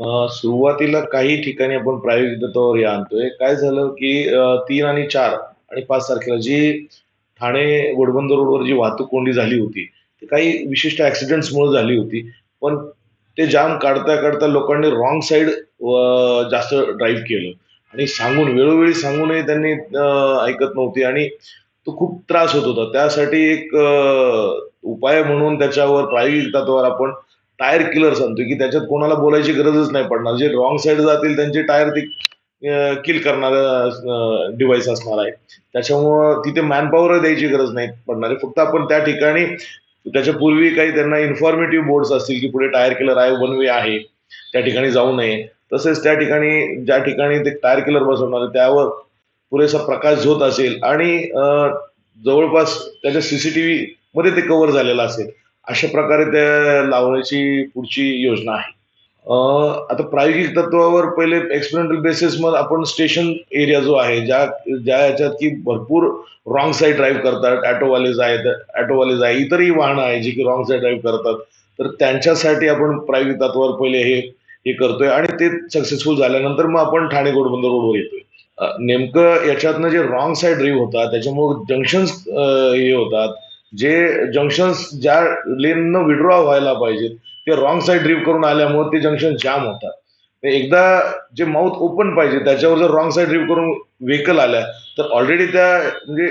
सुरुवातीला काही ठिकाणी आपण प्रायोगिक तत्वावर हे आणतोय. काय झालं, की तीन आणि चार आणि पाच तारखेला जी ठाणे घोडबंदर रोडवर जी वाहतूक कोंडी झाली होती, ती काही विशिष्ट ॲक्सिडेंट्समुळे झाली होती. पण ते जाम काढता-काढता लोकांनी रॉंग साईड जास्त ड्राईव्ह केलं आणि सांगून वेळोवेळी सांगूनही त्यांनी ऐकत नव्हती आणि तो खूप त्रास होत होता. त्यासाठी एक उपाय म्हणून त्याच्यावर प्रायोगिक तत्वावर आपण टायर किलर सांगतो की त्याच्यात कोणाला बोलायची गरजच नाही पडणार. जे रॉंग साईड जातील त्यांचे टायर ते किल करणारं डिव्हाइस असणार आहे. त्याच्यामुळं तिथे मॅनपॉवर द्यायची गरज नाही पडणार आहे. फक्त आपण त्या ठिकाणी त्याच्यापूर्वी काही त्यांना इन्फॉर्मेटिव्ह बोर्ड्स असतील, की पुढे टायर किलर आहे, वन वे आहे. त्या ठिकाणी जाऊ नये. तसेच त्या ठिकाणी ज्या ठिकाणी ते टायर किलर बसवणार आहे त्यावर पुरेसा प्रकाश झोत असेल आणि जवळपास त्याच्या सीसीटीव्हीमध्ये ते कव्हर झालेलं असेल. अशा प्रकारे ते लावण्याची पुढची योजना आहे. आता प्रायोगिक तत्वावर पहिले एक्सपेरिमेंटल बेसिसवर आपण स्टेशन एरिया जो आहे, ज्या ज्या याच्यात की भरपूर रॉंग साईड ड्राईव्ह करतात. ॲटोवालेज आहेत, ॲटोवालेज आहे, इतरही वाहनं आहे जी की रॉंग साईड ड्राईव्ह करतात. तर त्यांच्यासाठी आपण प्रायोगिक तत्वावर पहिले हे हे करतोय आणि ते सक्सेसफुल झाल्यानंतर मग आपण ठाणे घोडबंदर रोडवर येतोय. नेमकं याच्यातनं जे रॉंग साईड ड्राईव्ह होतात, त्याच्यामुळे जंक्शन्स हे होतात. जे जंक्शन्स ज्या लेननं विड्रॉ व्हायला पाहिजेत, ते रॉंग साईड ड्रीव करून आल्यामुळे ते जंक्शन जाम होतात. एकदा जे माउथ ओपन पाहिजे त्याच्यावर जर रॉंग साईड ड्राईव्ह करून व्हेकल आल्या, तर ऑलरेडी त्या म्हणजे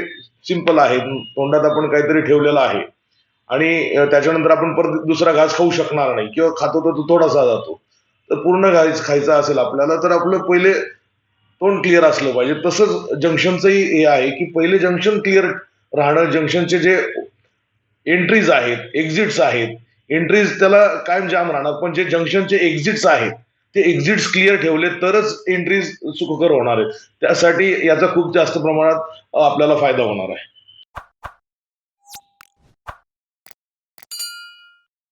सिंपल आहे. तोंडात आपण काहीतरी ठेवलेलं आहे आणि त्याच्यानंतर आपण परत दुसरा घास खाऊ शकणार नाही किंवा खातो तर तो थोडासा जातो. तर पूर्ण घास खायचा असेल आपल्याला, तर आपलं पहिले तोंड क्लिअर असलं पाहिजे. तसंच जंक्शनचंही हे आहे, की पहिले जंक्शन क्लिअर राहणं, जंक्शनचे जे एंट्रीज आहेत, एक्झिट्स आहेत. एंट्रीज त्याला कायम जाम राहणार, पण जे जंक्शनचे एक्झिट्स आहेत, ते एक्झिट्स क्लिअर ठेवले तरच एंट्रीज सुखकर होणार आहेत. त्यासाठी याचा खूप जास्त प्रमाणात आपल्याला फायदा होणार आहे.